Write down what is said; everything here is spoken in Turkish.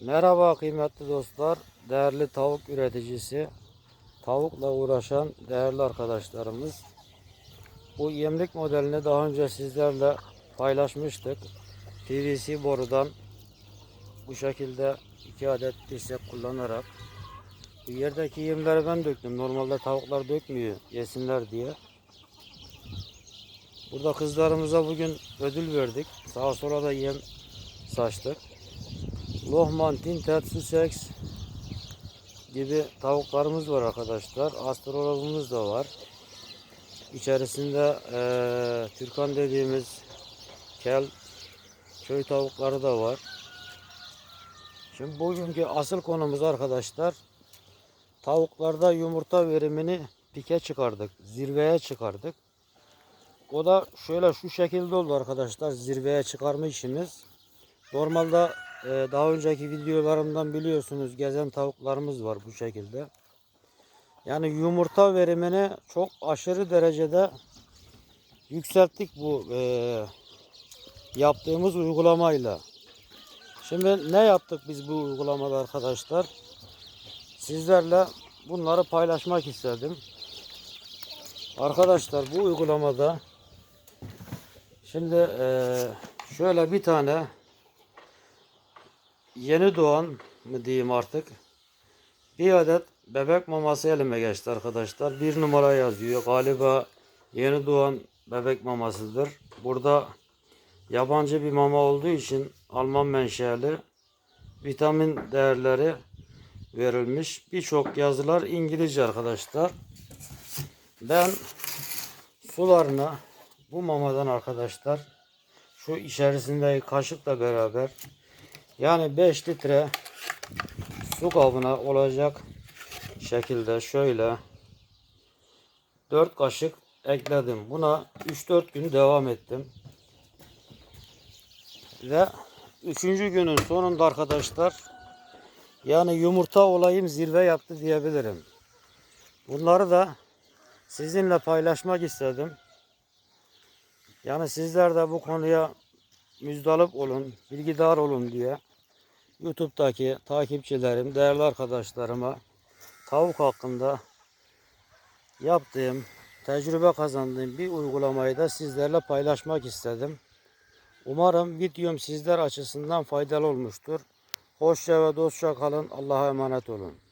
Merhaba kıymetli dostlar, değerli tavuk üreticisi, tavukla uğraşan değerli arkadaşlarımız. Bu yemlik modelini daha önce sizlerle paylaşmıştık. PVC borudan bu şekilde iki adet dirsek kullanarak yerdeki yemleri ben döktüm. Normalde tavuklar dökmüyor yesinler diye. Burada kızlarımıza bugün ödül verdik. Sağa sola da yem saçtık. Lohman, Tintet, Sussex gibi tavuklarımız var arkadaşlar. Astrologumuz da var. İçerisinde eee Türkan dediğimiz kel köy tavukları da var. Şimdi bugünkü asıl konumuz arkadaşlar tavuklarda yumurta verimini pike çıkardık. Zirveye çıkardık. O da şöyle şu şekilde oldu arkadaşlar zirveye çıkarma işimiz. Normalde e, daha önceki videolarımdan biliyorsunuz gezen tavuklarımız var bu şekilde. Yani yumurta verimini çok aşırı derecede yükselttik bu e, yaptığımız uygulamayla. Şimdi ne yaptık biz bu uygulamada arkadaşlar? Sizlerle bunları paylaşmak istedim. Arkadaşlar bu uygulamada şimdi eee, şöyle bir tane yeni doğan mı diyeyim artık bir adet bebek maması elime geçti arkadaşlar. Bir numara yazıyor. Galiba yeni doğan bebek mamasıdır. Burada yabancı bir mama olduğu için Alman menşeli vitamin değerleri verilmiş. Birçok yazılar İngilizce arkadaşlar. Ben sularına bu mamadan arkadaşlar şu içerisindeki kaşıkla beraber yani 5 litre su kabına olacak şekilde şöyle 4 kaşık ekledim. Buna 3-4 gün devam ettim. Ve 3. günün sonunda arkadaşlar yani yumurta olayım zirve yaptı diyebilirim. Bunları da sizinle paylaşmak istedim. Yani sizler de bu konuya müzdalip olun, bilgidar olun diye YouTube'daki takipçilerim, değerli arkadaşlarıma tavuk hakkında yaptığım, tecrübe kazandığım bir uygulamayı da sizlerle paylaşmak istedim. Umarım videom sizler açısından faydalı olmuştur. Hoşça ve dostça kalın. Allah'a emanet olun.